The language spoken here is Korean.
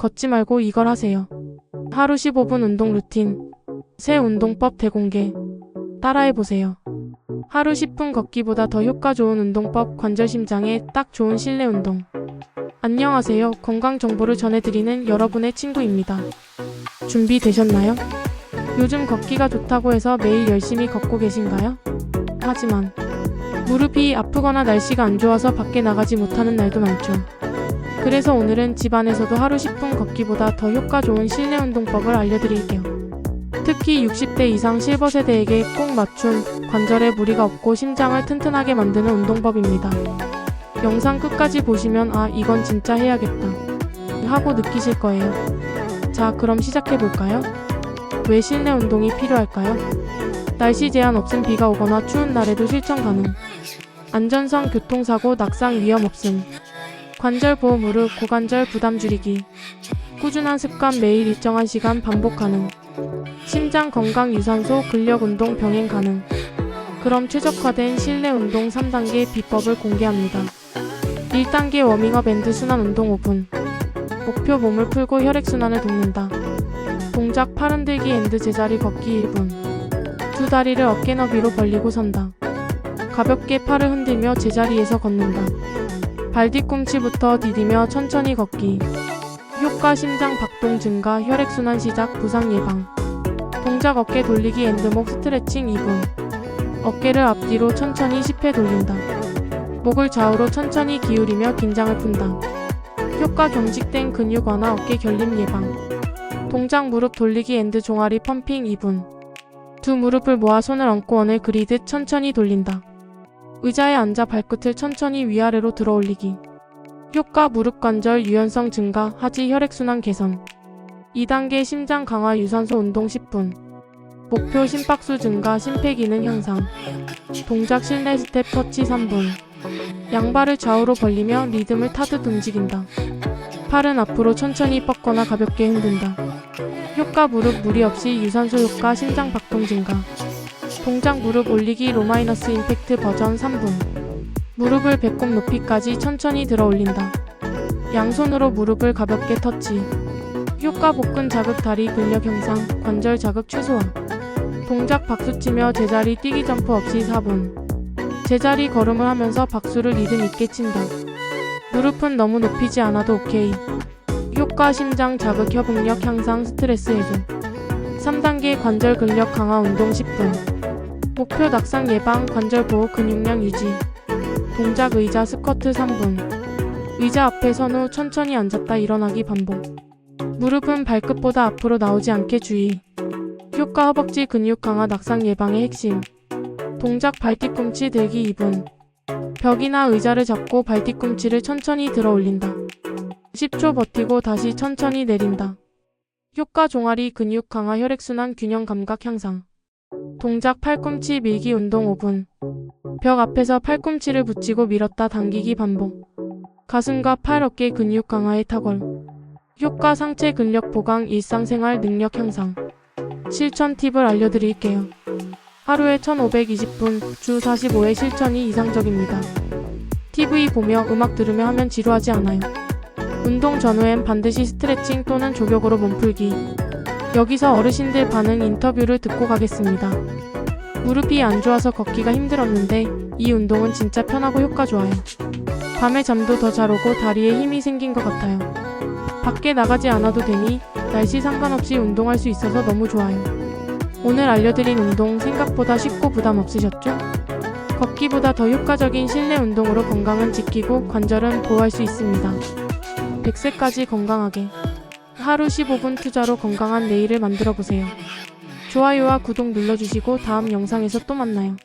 걷지 말고 이걸 하세요. 하루 15분 운동 루틴. 새 운동법 대공개. 따라해보세요. 하루 10분 걷기보다 더 효과 좋은 운동법 관절 심장에 딱 좋은 실내 운동. 안녕하세요. 건강 정보를 전해드리는 여러분의 친구입니다. 준비되셨나요? 요즘 걷기가 좋다고 해서 매일 열심히 걷고 계신가요? 하지만 무릎이 아프거나 날씨가 안 좋아서 밖에 나가지 못하는 날도 많죠. 그래서 오늘은 집안에서도 하루 10분 걷기보다 더 효과 좋은 실내 운동법을 알려드릴게요. 특히 60대 이상 실버 세대에게 꼭 맞춘 관절에 무리가 없고 심장을 튼튼하게 만드는 운동법입니다. 영상 끝까지 보시면 아, 이건 진짜 해야겠다. 하고 느끼실 거예요. 자, 그럼 시작해볼까요? 왜 실내 운동이 필요할까요? 날씨 제한 없음 비가 오거나 추운 날에도 실천 가능. 안전성 교통사고 낙상 위험 없음. 관절 보호 무릎 고관절 부담 줄이기. 꾸준한 습관 매일 일정한 시간 반복 가능. 심장 건강 유산소 근력 운동 병행 가능. 그럼 최적화된 실내 운동 3단계 비법을 공개합니다. 1단계 워밍업 앤드 순환 운동 5분. 목표 몸을 풀고 혈액순환을 돕는다. 동작 팔 흔들기 앤드 제자리 걷기 1분. 두 다리를 어깨 너비로 벌리고 선다. 가볍게 팔을 흔들며 제자리에서 걷는다. 발 뒤꿈치부터 디디며 천천히 걷기. 효과 심장 박동 증가, 혈액순환 시작, 부상 예방. 동작 어깨 돌리기 앤드목 스트레칭 2분. 어깨를 앞뒤로 천천히 10회 돌린다. 목을 좌우로 천천히 기울이며 긴장을 푼다. 효과 경직된 근육 완화 어깨 결림 예방. 동작 무릎 돌리기 앤드 종아리 펌핑 2분. 두 무릎을 모아 손을 얹고 원을 그리듯 천천히 돌린다. 의자에 앉아 발끝을 천천히 위아래로 들어 올리기. 효과 무릎 관절 유연성 증가, 하지 혈액순환 개선. 2단계 심장 강화 유산소 운동 10분. 목표 심박수 증가, 심폐 기능 향상. 동작 실내 스텝 터치 3분. 양발을 좌우로 벌리며 리듬을 타듯 움직인다. 팔은 앞으로 천천히 뻗거나 가볍게 흔든다. 효과 무릎 무리 없이 유산소 효과 심장 박동 증가. 동작 무릎 올리기 로마이너스 임팩트 버전 3분. 무릎을 배꼽 높이까지 천천히 들어 올린다. 양손으로 무릎을 가볍게 터치. 효과 복근 자극 다리 근력 형상, 관절 자극 최소화. 동작 박수치며 제자리 뛰기 점프 없이 4분. 제자리 걸음을 하면서 박수를 리듬 있게 친다. 무릎은 너무 높이지 않아도 오케이. 효과 심장 자극 협응력 향상 스트레스 해소. 3단계 관절 근력 강화 운동 10분. 목표 낙상 예방 관절 보호 근육량 유지. 동작 의자 스쿼트 3분. 의자 앞에 선 후 천천히 앉았다 일어나기 반복. 무릎은 발끝보다 앞으로 나오지 않게 주의. 효과 허벅지 근육 강화 낙상 예방의 핵심. 동작 발 뒤꿈치 들기 2분. 벽이나 의자를 잡고 발 뒤꿈치를 천천히 들어 올린다. 10초 버티고 다시 천천히 내린다. 효과 종아리 근육 강화 혈액순환 균형 감각 향상. 동작 팔꿈치 밀기 운동 5분. 벽 앞에서 팔꿈치를 붙이고 밀었다 당기기 반복. 가슴과 팔 어깨 근육 강화에 탁월. 효과 상체 근력 보강 일상생활 능력 향상. 실천 팁을 알려드릴게요. 하루에 1520분, 주 45회 실천이 이상적입니다. TV 보며 음악 들으며 하면 지루하지 않아요. 운동 전후엔 반드시 스트레칭 또는 조격으로 몸풀기. 여기서 어르신들 반응 인터뷰를 듣고 가겠습니다. 무릎이 안 좋아서 걷기가 힘들었는데 이 운동은 진짜 편하고 효과 좋아요. 밤에 잠도 더 잘 오고 다리에 힘이 생긴 것 같아요. 밖에 나가지 않아도 되니 날씨 상관없이 운동할 수 있어서 너무 좋아요. 오늘 알려드린 운동 생각보다 쉽고 부담 없으셨죠? 걷기보다 더 효과적인 실내 운동으로 건강은 지키고 관절은 보호할 수 있습니다. 100세까지 건강하게 하루 15분 투자로 건강한 내일을 만들어 보세요. 좋아요와 구독 눌러주시고 다음 영상에서 또 만나요.